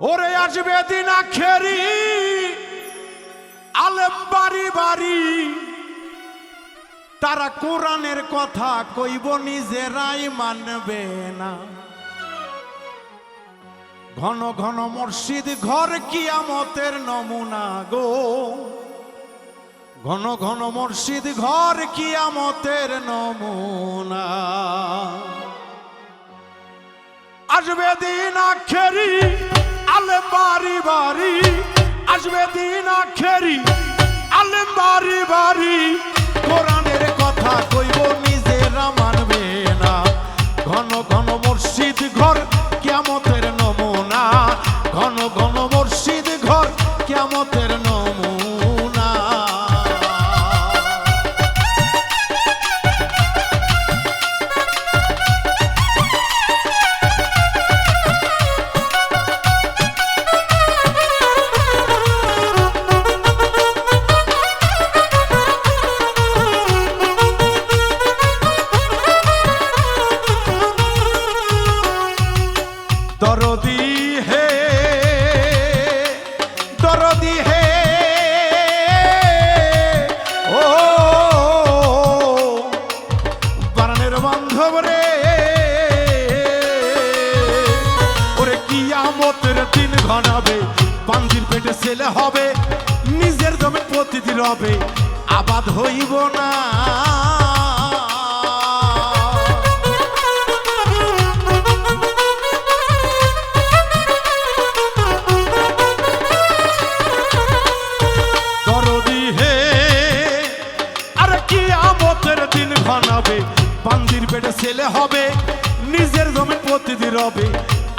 ওরে আসবে দিন আখেরি, আলেম বাড়ি বাড়ি। তারা কোরআনের কথা কইব, নিজেরাই মানবে না। ঘন ঘন মসজিদ ঘর কিয়ামতের নমুনা গো। ঘন ঘন মসজিদ ঘর কিয়ামতের নমুনা। আসবে দিন আখেরি আলেম বাড়ি বাড়ি, আসবে দিন আখেরি। আলেম বাড়ি বাড়ি, কোরআনের কথা কইব, নিজেরা মানবে না। ঘন ঘন মসজিদ ঘর কিয়ামতের কিয়ামতের দিন ঘনাবে পাঞ্জির পেটে ছেলে হবে, নিজের জমি প্রতিদিন হবে আবাদ হইব না। দিন ঘনাবে পান্দির পেটে ছেলে হবে, নিজের জমি প্রতিদিন রবে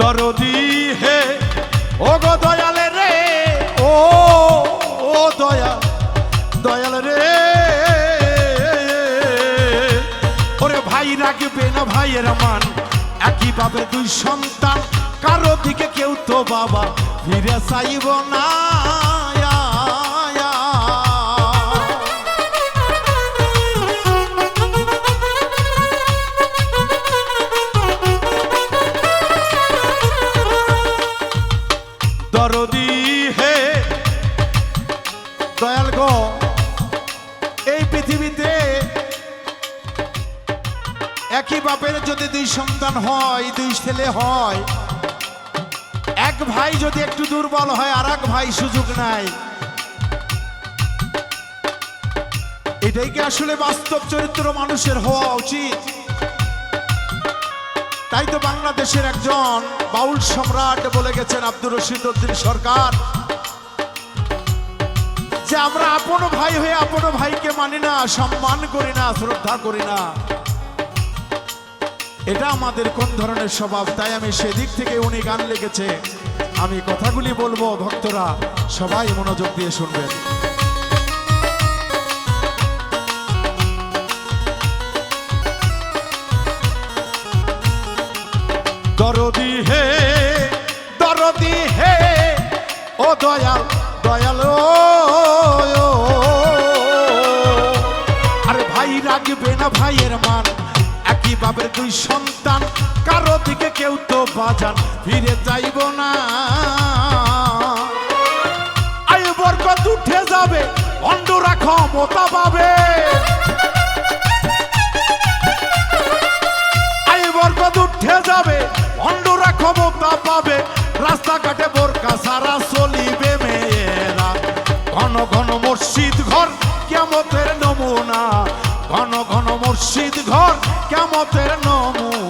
দরদি হে। ও গো দয়ালে রে, ও ও দয়া দয়াল রে। ওরে ভাই রাখবে না ভাইয়ের মান, একই বাপের দুই সন্তান, কারও দিকে কেউ তো বাবা, ফিরে চাইব না। সন্তান হয়, দুই ছেলে হয়। এক ভাই যদি একটু দুর্বল হয় আর এক ভাই সুযোগ নাই। এটাই কি আসলে বাস্তব চরিত্র মানুষের হওয়া উচিত? তাই তো বাংলাদেশের একজন বাউল সম্রাট বলে গেছেন আব্দুর রশিদ উদ্দিন সরকার, যে আমরা আপন ভাই হয়ে আপন ভাইকে মানি না, সম্মান করি না, শ্রদ্ধা করি না। এটা আমাদের কোন ধরনের স্বভাব? তাই আমি সেদিক থেকে উনি গান লিখেছে। আমি কথাগুলি বলব, ভক্তরা সবাই মনোযোগ দিয়ে শুনবেন। দরদি হে দরদি হে, ও দয়াল দয়াল আরে ভাই রাখবে না ভাইয়ের মান। একই বাবের দুই সন্তান, কারও দিকে কেউ তো বাজান, ফিরে যাইব না। আয়ু বরকত উঠে যাবে অন্ডরা ক্ষমতা পাবে। উঠে যাবে ক্ষমতা পাবে। রাস্তাঘাটে বোরকা সারা চলিবে মেয়েরা। ঘন ঘন মসজিদ ঘর কেমতের নমুনা। ঘন ঘন মসজিদ ঘর কেমতের নমুনা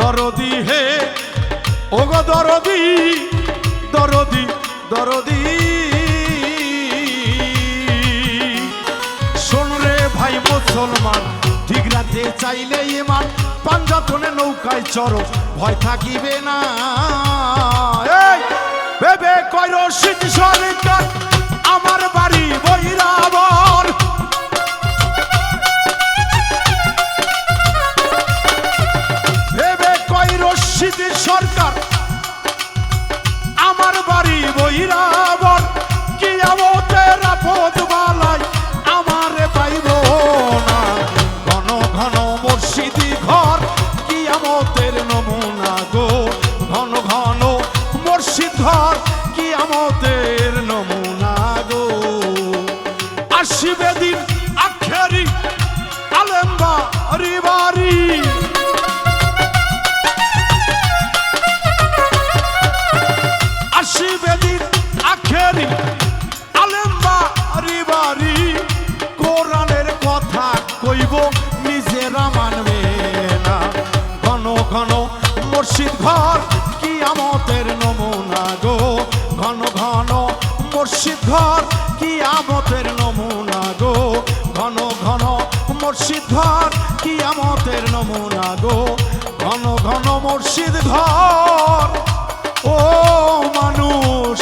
দরদি হে, ওগো দরদি দরদি দরদি। শোন রে ভাই মুসলমান, ঠিক রাতে চাইলে ইমান পাঞ্জাতনে নৌকায় চড়ো, ভয় থাকিবে না। ভেবে কইর শীত সরকার আমার বাড়ি বৈরাবর। মসজিদি ঘর কি আমতের নমুনা গো। ঘন ঘন মসজিদ ঘর ঘন মসজিদ ঘর কি আমতের নমুনা গো। ঘন ঘন মসজিদ ঘর কি আমতের নমুনা গো। ঘন ঘন মসজিদ ঘর কি আমতের নমুনা গো। ঘন ঘন মসজিদ ঘর, ও মানুষ